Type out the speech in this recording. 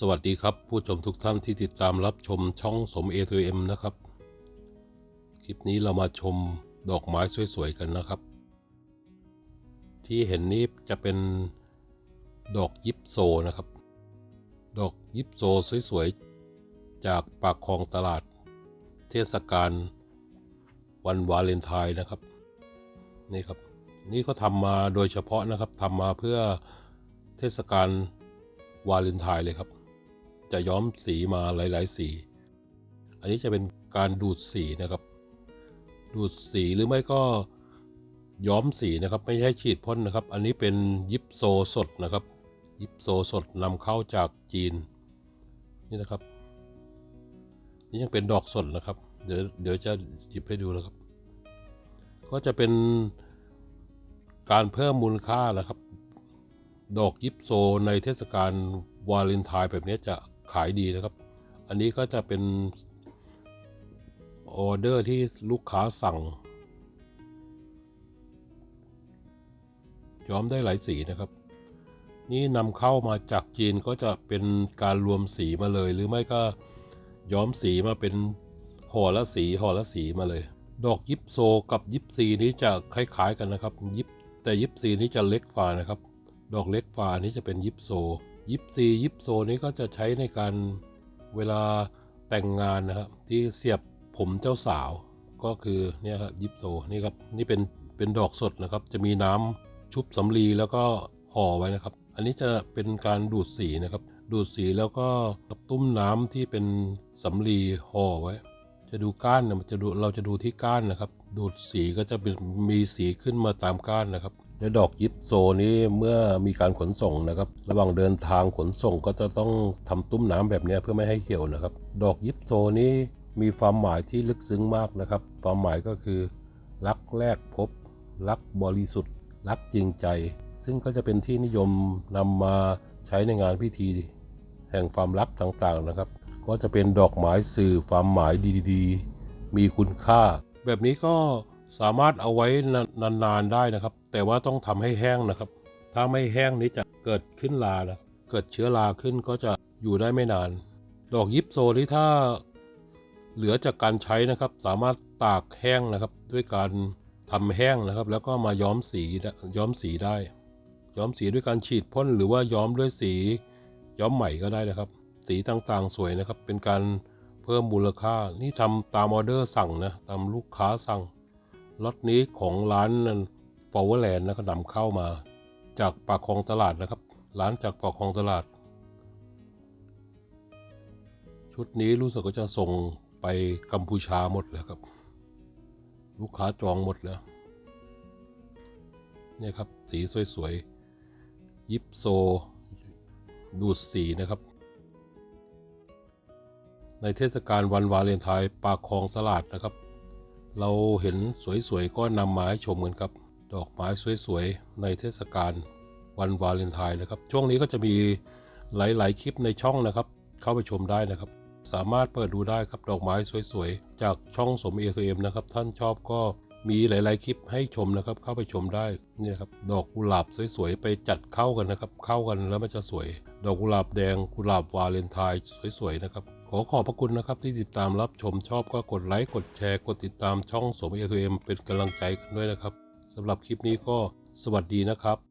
สวัสดีครับ ผู้ชมทุกท่านที่ติดตามรับชมช่องสม a อ m นะครับ คลิปนี้เรามาชมดอกไม้สวยๆกันนะครับ ที่เห็นนี้จะเป็นดอกยิปโซนะครับ ดอกยิปโซสวยๆ จากปากคลองตลาด เทศกาลวันวาเลนไทน์นะครับ นี่ครับ นี่ก็ทำมาโดยเฉพาะนะครับทำมาเพื่อเทศกาลวาเลนไทน์เลยครับ จะย้อมสีมาหลาย ๆ สี อันนี้จะเป็นการดูดสีนะครับ ดูดสีหรือไม่ก็ย้อมสีนะครับ ไม่ใช่ฉีดพ่นนะครับ อันนี้เป็นยิปโซสดนะครับ ยิปโซสดนำเข้าจากจีน นี่นะครับ นี่ยังเป็นดอกสดนะครับ เดี๋ยวเดี๋ยวจะหยิบให้ดูนะครับ ก็จะเป็นการเพิ่มมูลค่านะครับ ดอกยิปโซในเทศกาลวาเลนไทน์แบบนี้จะายดีนะครับ อันนี้ก็จะเป็นออเดอร์ที่ลูกค้าสั่ง ย้อมได้หลายสีนะครับ นี่นำเข้ามาจากจีนก็จะเป็นการรวมสีมาเลย หรือไม่ก็ย้อมสีมาเป็นห่อละสีห่อละสีมาเลย ดอกยิปโซกับยิปซีนี้จะคล้ายๆกันนะครับยิปแต่ยิปซีนี้จะเล็กกว่านะครับ ดอกเล็กกว่านี้จะเป็นยิปโซ ยิปซียิปโซนี้ก็จะใช้ในการเวลาแต่งงานนะครับที่เสียบผมเจ้าสาวก็คือเนี่ยครับยิปโซนี่ครับนี่เป็นเป็นดอกสดนะครับ จะมีน้ำชุบสำลีแล้วก็ห่อไว้นะครับ อันนี้จะเป็นการดูดสีนะครับ ดูดสีแล้วก็ตุ้มน้ำที่เป็นสำลีห่อไว้ จะดูก้านนะมันจะดูเราจะดูที่ก้านนะครับ ดูดสีก็จะเป็นมีสีขึ้นมาตามก้านนะครับ และดอกยิปโซนี้เมื่อมีการขนส่งนะครับ ระหว่างเดินทางขนส่งก็จะต้องทำตุ้มน้ำแบบนี้เพื่อไม่ให้เหี่ยวนะครับ ดอกยิปโซนี้มีความหมายที่ลึกซึ้งมากนะครับ ความหมายก็คือ รักแรกพบ รักบริสุทธิ์ รักจริงใจ ซึ่งก็จะเป็นที่นิยมนำมาใช้ในงานพิธี แห่งความรักต่างๆนะครับ ก็จะเป็นดอกไม้สื่อความหมายดีๆ มีคุณค่า แบบนี้ก็ สามารถเอาไว้นานๆได้นะครับ แต่ว่าต้องทำให้แห้งนะครับ ถ้าไม่แห้งนี้จะเกิดขึ้นรานะเกิดเชื้อราขึ้นก็จะอยู่ได้ไม่นาน ดอกยิปโซที่ถ้าเหลือจากการใช้นะครับ สามารถตากแห้งนะครับ ด้วยการทำแห้งนะครับ แล้วก็มาย้อมสีย้อมสีได้ ย้อมสีด้วยการฉีดพ่นหรือว่าย้อมด้วยสีย้อมใหม่ก็ได้นะครับ สีต่างๆสวยนะครับ เป็นการเพิ่มมูลค่านี่ทำตามออเดอร์สั่งนะตามลูกค้าสั่ง ล็อตนี้ของร้านนั้นฟอเวอร์แลนด์นะครับนำเข้ามา จากปากคลองตลาดนะครับ ร้านจากปากคลองตลาด ชุดนี้รู้สึกว่าจะส่งไปกัมพูชาหมดแล้วครับ ลูกค้าจองหมดแล้วเนี่ยครับ สีสวยๆ ยิปโซ ดูดสีนะครับ ในเทศกาลวันวาเลนไทน์ปากคลองตลาดนะครับ เราเห็นสวยๆก็นำมาให้ชมกันครับ ดอกไม้สวยๆ ในเทศกาลวันวาเลนไทน์นะครับ ช่วงนี้ก็จะมีหลายๆ คลิปในช่องนะครับ เข้าไปชมได้นะครับ สามารถเปิดดูได้ครับดอกไม้สวยๆ จากช่องสมเอเอ็มนะครับ ท่านชอบก็มีหลาย ๆ คลิปให้ชมนะครับ เข้าไปชมได้เนี่ยครับดอกกุหลาบสวยๆ ไปจัดเข้ากันนะครับ เข้ากันแล้วมันจะสวย ดอกกุหลาบแดงกุหลาบวาเลนไทน์สวยๆนะครับ ขอขอบพระคุณนะครับที่ติดตามรับชมชอบก็กดไลค์กดแชร์กดติดตามช่องสมเอทเอ็มเป็นกำลังใจกันด้วยนะครับสำหรับคลิปนี้ก็สวัสดีนะครับ